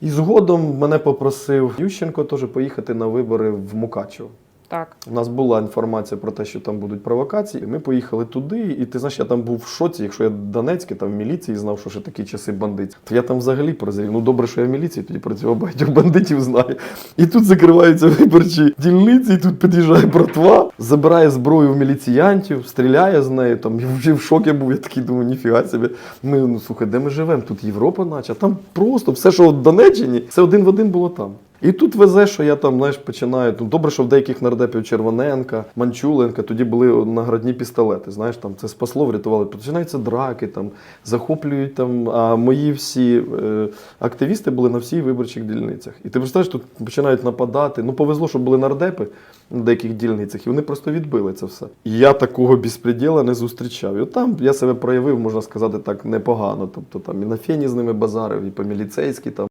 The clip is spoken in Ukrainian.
І згодом мене попросив Ющенко теж поїхати на вибори в Мукачево. Так. У нас була інформація про те, що там будуть провокації. Ми поїхали туди, і ти знаєш, я там був в шоці. Якщо я Донецький, там в міліції знав, що ще такі часи бандитські, то я там взагалі прозрів. Ну добре, що я в міліції тоді працював, багатьох бандитів знаю. І тут закриваються виборчі дільниці, і тут під'їжджає братва, забирає зброю в міліціянтів, стріляє з нею. Там вже в шокі був. Я такий думаю, ніфіга собі. Ми ну слухай, де ми живемо? Тут Європа, наче там просто все, що в Донеччині, це один в один було там. І тут везе, що я там, знаєш, починаю. Ну, добре, що в деяких нардепів Червоненка, Манчуленка, тоді були наградні пістолети. Знаєш, там це спасло, врятували. Починаються драки, там захоплюють там. А мої всі е, активісти були на всіх виборчих дільницях. І ти представляєш, тут починають нападати. Ну, повезло, що були нардепи на деяких дільницях, і вони просто відбили це все. І я такого безпреділа не зустрічав. І от там я себе проявив, можна сказати, так непогано. Тобто там і на фені з ними базарив, і по міліцейськи там.